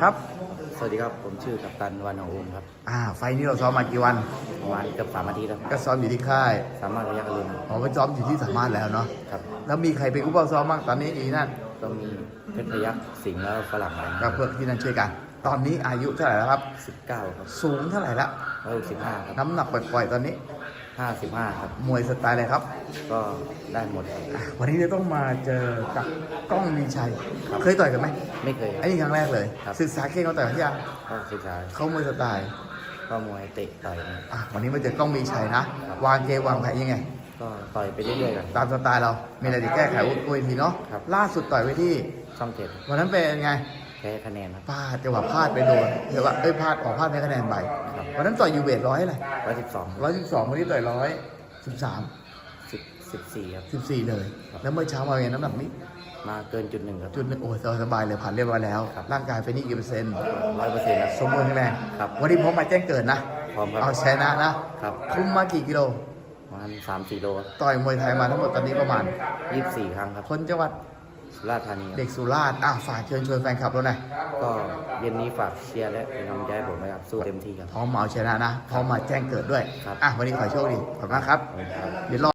ครับ สวัสดีครับ ผมชื่อกัปตันวันของโอมครับ อ่า ไฟล์นี้เราซ้อมมากี่วัน ประมาณเกือบสามอาทิตย์แล้วก็ซ้อมอยู่ที่ค่าย สามารถระยะกระลุนอ๋อไปซ้อมอยู่ที่สามารถแล้วเนาะ ครับ แล้วมีใครเป็นผู้เป้าซ้อมบ้างตอนนี้อีนั่นก็มีเพชรพยักษ์สิงห์แล้วฝรั่งอะไรก็เพื่อที่นั่นช่วยกัน ตอนนี้อายุเท่าไหร่แล้วครับสิบเก้าครับ สูงเท่าไหร่ละร้อยหกสิบห้าครับ น้ำหนักปล่อยๆตอนนี้ ห้าสิบห้าครับ มวยสไตล์อะไรครับ ก็ได้หมดครับอะวันนี้จะต้องมาเจอกับกล้องมีชัย ครับเคยต่อยกันไหมไม่เคยคไอ้รับนี่ครั้งแรกเลย ครับ ศึกษาเก่งเขาต่อยที่ยังก็ศึกษาเขามวยสไตล์ก็มวยเตะต่อยนะอะวันนี้มาเจอกล้องมีชัยนะครับวางเกมวางแผนยังไง ก็ต่อยไปเรื่อยๆกัน ตามสไตล์เรา มีอะไรจะแก้ไขวุ้ยทีเนาะ ครับ ล่าสุดต่อยไปที่ ช่องเจ็ดวันนั้นเป็นไงแพ้คะแนนครับ พลาดจังหวะพลาดไปโดนเดี๋ยวว่าเอ้ยพลาดออกพลาดในคะแนนไปครับ วันนั้นต่อยยูเวทร้อยอะไรร้อยสิบสองร้อยสิบสองวันนี้ต่อยร้อยสิบสามสิบสิบสี่ครับสิบสี่เลย แล้วเมื่อเช้ามาเป็นน้ำหนักนี้ มาเกินจุดหนึ่งครับ จุดหนึ่งโอ้ยสบายเลยผ่านเรียบร้อยแล้วครับร่างกายเป็นนี่กี่เปอร์เซ็นต์ร้อยเปอร์เซ็นต์ครับสมบูรณ์แข็งแรงครับวันนี้พร้อมมาแจ้งเกิดนะพร้อมครับเอาชนะนะครับคุมมากี่กิโลประมาณสามสี่โลครับต่อยมวยไทยมาทั้งหมดตอนนี้ประมาณยี่สิบสี่ครั้งครับคนจังหวัด สุราษฎร์ธานีครับเด็กสุราษฎร์อะฝากเชิญชวนแฟนคลับเราหน่อยก็เย็นนี้ฝากเชียร์และเป็นกำลังใจให้ผมนะครับสู้เต็มที่ครับ พร้อมมาเอาชนะนะพร้อมมาแจ้งเกิดด้วยครับ อะวันนี้ขอโชคดีขอบคุณมากครับ ขอบคุณครับ เดี๋ยวรอ